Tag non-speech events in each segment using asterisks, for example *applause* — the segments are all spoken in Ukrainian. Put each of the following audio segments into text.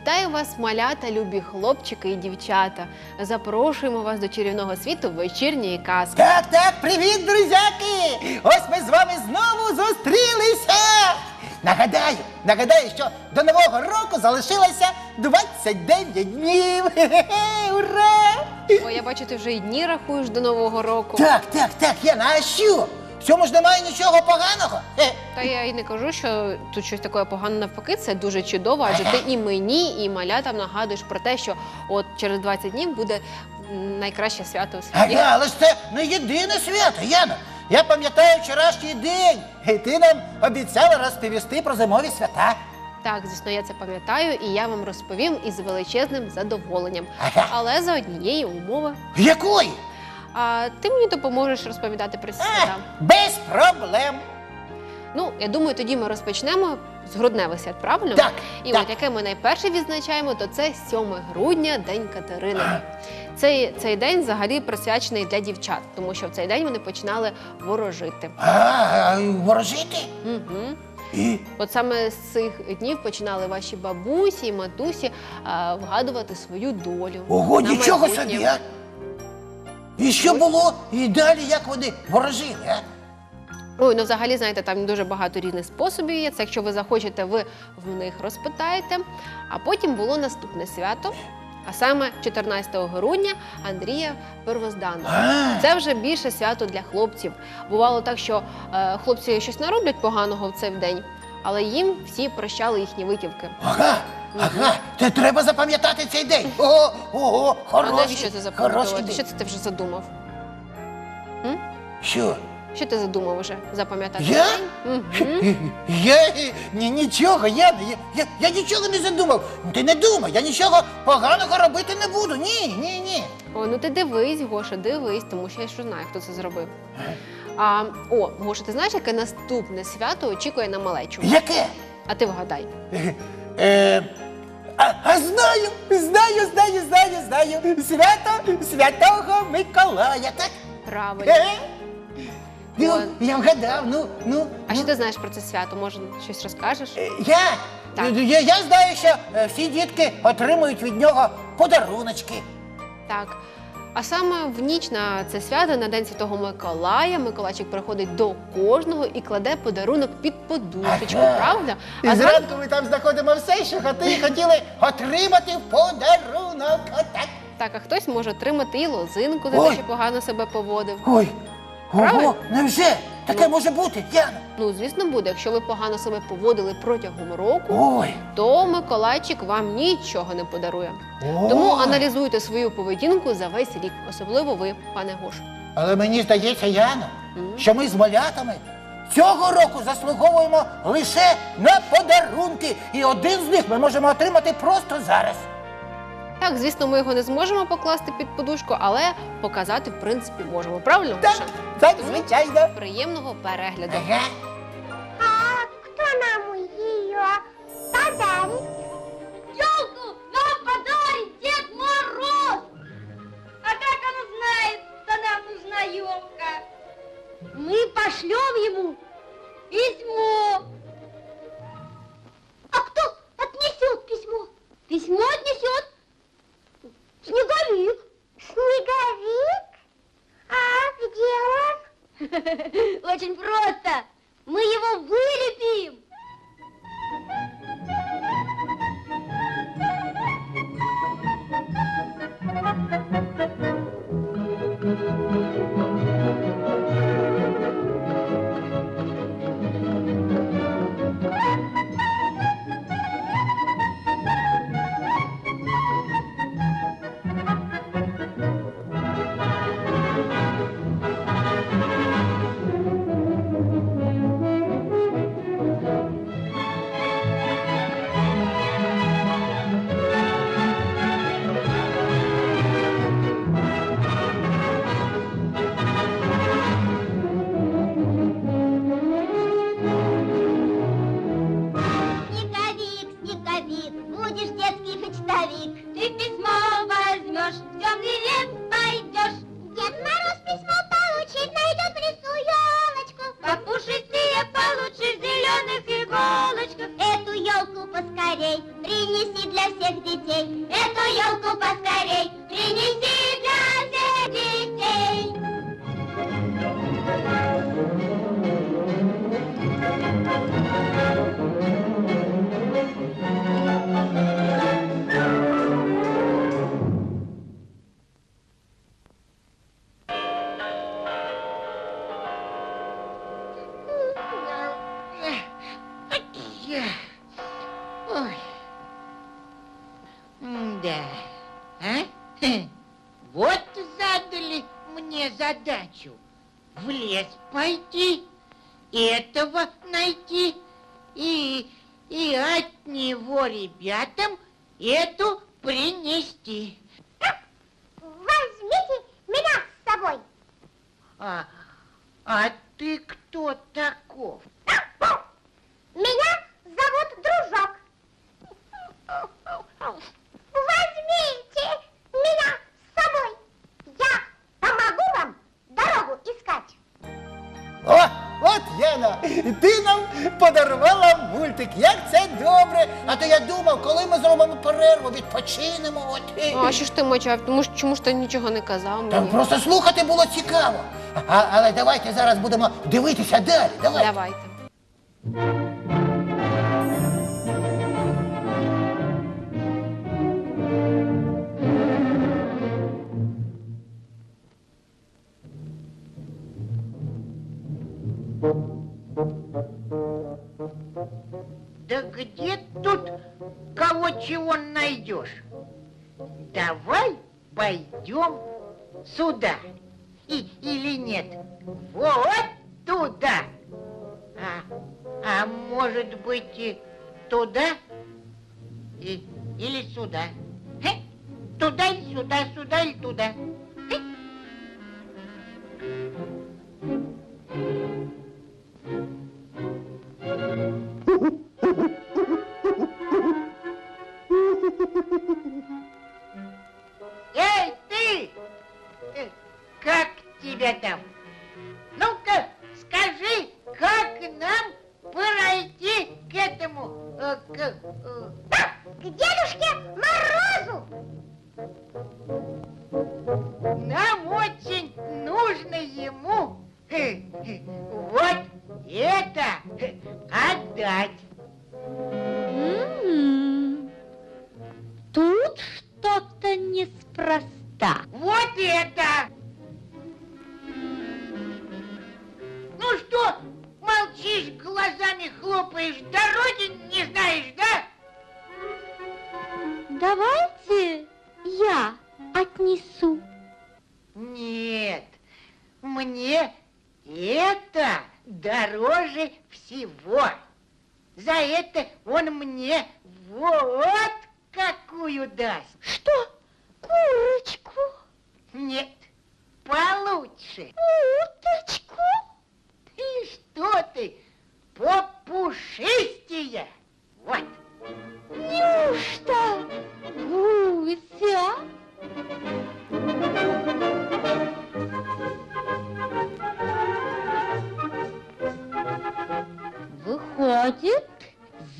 Вітаю вас, малята, любі хлопчики і дівчата. Запрошуємо вас до чарівного світу вечірньої казки. Так, так, привіт, друзяки! Ось ми з вами знову зустрілися. Нагадаю, нагадаю, що до Нового року залишилося 29 днів. Хе-хе, *laughs* ура! О, я бачу, ти вже і дні рахуєш до Нового року. Так, так, так, Яна, а що? В цьому ж немає нічого поганого. Хе. Та я і не кажу, що тут щось таке погане навпаки, це дуже чудово, адже ти і мені, і малятам нагадуєш про те, що от через 20 днів буде найкраще свято у світі. Ага, але ж це не єдине свято, Яна. Я пам'ятаю вчорашній день, і ти нам обіцяла розповісти про зимові свята. Так, звісно, я це пам'ятаю, і я вам розповім із величезним задоволенням. Ага. Але за однієї умови. Якої? А ти мені допоможеш розповідати про ці Е, свята. без проблем. Ну, я думаю, тоді ми розпочнемо з грудневих свят, правильно? Так, І так. от яке ми найперше відзначаємо, то це 7 грудня, День Катерини. Цей, цей день взагалі присвячений для дівчат, тому що в цей день вони починали ворожити. А, ворожити? Угу. І От саме з цих днів починали ваші бабусі і матусі а, вгадувати свою долю. ого, на нічого майбутнє. собі, а? І що було? І далі як вони ворожили, а? Ой, ну взагалі, знаєте, там дуже багато різних способів є. Це якщо ви захочете, ви в них розпитаєте. А потім було наступне свято, а саме 14 грудня Андрія Первозданного. Це вже більше свято для хлопців. Бувало так, що е, хлопці щось нароблять поганого в цей день, але їм всі прощали їхні витівки. Ага, ага, це треба запам'ятати цей день. Ого, ого, а хороший, навіщо це хороший запам'ятовувати? день. Що це ти вже задумав? Що? Що ти задумав вже запам'ятати? Я? Я ні, нічого, я, я, я, я нічого не задумав. Ти не думай, я нічого поганого робити не буду. Ні, ні, ні. О, ну ти дивись, Гоша, дивись, тому що я що знаю, хто це зробив. А, о, Гоша, ти знаєш, яке наступне свято очікує на малечу? Яке? А ти вгадай. Е, а, а знаю, знаю, знаю, знаю, знаю. Свято Святого Миколая, так? Правильно. Е? Ну, От. я вгадав, ну, ну. А ну. що ти знаєш про це свято? Може, щось розкажеш? Е, Я? Так. Ну, Я, я знаю, що е, всі дітки отримують від нього подаруночки. Так. А саме в ніч на це свято, на День Святого Миколая, Миколайчик приходить до кожного і кладе подарунок під подушечку, правда? І А зранку ми там знаходимо все, що хотіли отримати в подарунок. Отак. так, а хтось може отримати і лозинку за те, що погано себе поводив. Ой, ого, невже? Таке Ну. може бути, Яна? Ну, звісно, буде. Якщо ви погано себе поводили протягом року, Ой. то Миколайчик вам нічого не подарує. ой. Тому аналізуйте свою поведінку за весь рік, особливо ви, пане Гош. Але мені здається, Яна, що ми з малятами цього року заслуговуємо лише на подарунки. І один з них ми можемо отримати просто зараз. Так, звісно, ми його не зможемо покласти під подушку, але показати, в принципі, можемо. Правильно, Так, так, Тому звичайно. Приємного перегляду. Ага. А кто нам ее подарит? Елку нам подарит Дед Мороз! А как он узнает, что нам нужна елка? Мы пошлем ему письмо. А кто отнесет письмо? Письмо отнесет Снеговик. Снеговик? А где он? *laughs* Очень просто. иголочках. Эту елку поскорей принеси для всех детей. Эту елку поскорей принеси для всех детей. Эту принести. Возьмите меня с собой. А, а ты кто таков? Меня зовут Дружок. Возьмите меня с собой. Я помогу вам дорогу искать. О, Яна, ти нам подарувала мультик. Як це добре. А то я думав, коли ми зробимо перерву, відпочинемо. От. А що ж ти мовчав? Тому що чому ж ти нічого не казав Там просто слухати було цікаво. А, але давайте зараз будемо дивитися далі. Давай. Давайте. Да где тут кого чего найдешь? Давай пойдем сюда. И, или нет? Вот туда. А, а может быть и туда? И, или сюда? Хе? Туда или сюда, сюда или туда? Хе? Неспроста. Вот это! Ну что, молчишь, глазами хлопаешь, дороги не знаешь, да? Давайте я отнесу. Нет, мне это дороже всего. За это он мне вот какую даст. Что? Курочку? Нет, получше. Уточку? И что ты, попушистее? Вот. Неужто гуся? Выходит,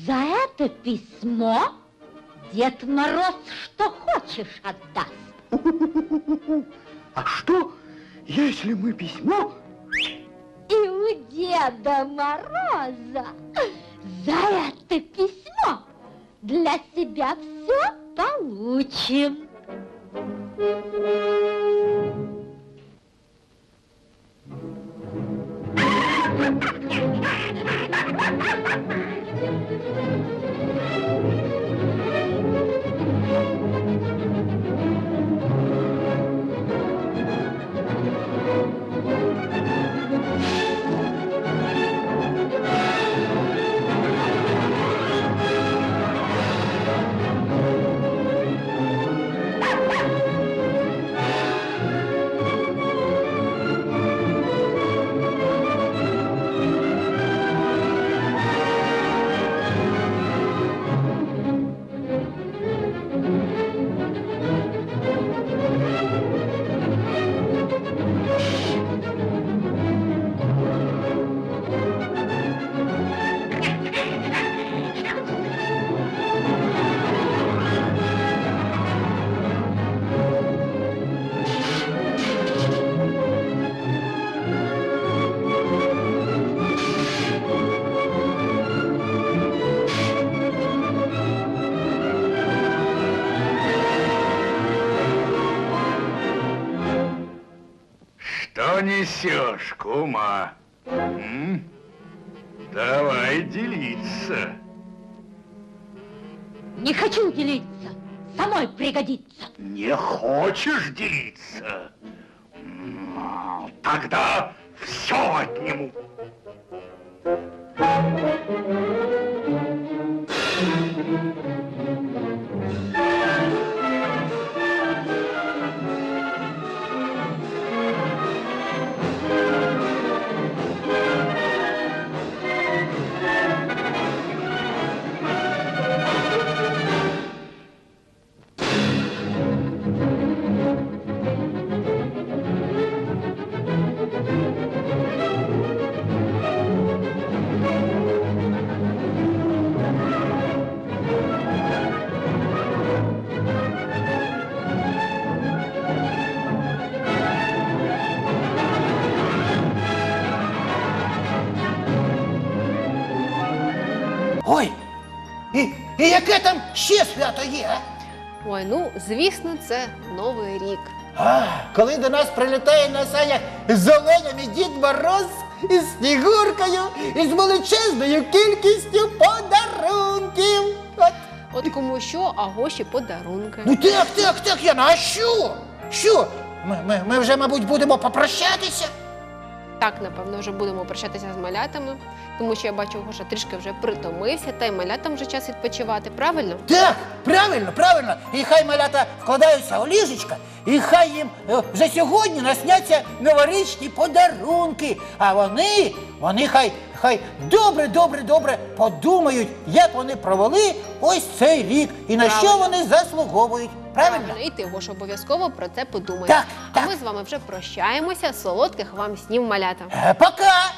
за это письмо Дед Мороз хочешь отдаст. А что, если мы письмо И у Деда Мороза за это письмо для себя все получим. Ж, кума. М? Давай делиться. Не хочу делиться. Самой пригодится. Не хочешь делиться? Тогда все отниму. Ой, і, і яке там ще свято є? Ой, ну звісно, це Новий рік. А, коли до нас прилітає на санях з оленем і Дід Мороз, із Снігуркою, і з величезною кількістю подарунків. От. От кому що, а гоші подарунки. Ну так, так, так, Яна, а що? Що? Ми, ми, ми вже, мабуть, будемо попрощатися? Так, напевно, вже будемо прощатися з малятами, тому що я бачу, Гоша трішки вже притомився, та й малятам вже час відпочивати, правильно? Так, правильно, правильно. І хай малята вкладаються у ліжечка, і хай їм е, вже сьогодні насняться новорічні подарунки. А вони, вони хай, хай добре, добре, добре подумають, як вони провели ось цей рік і на що вони заслуговують. Правильно? І ти, Гоша, обов'язково про це подумаєш. Так, а так. ми з вами вже прощаємося. Солодких вам снів малята. Е, Пока!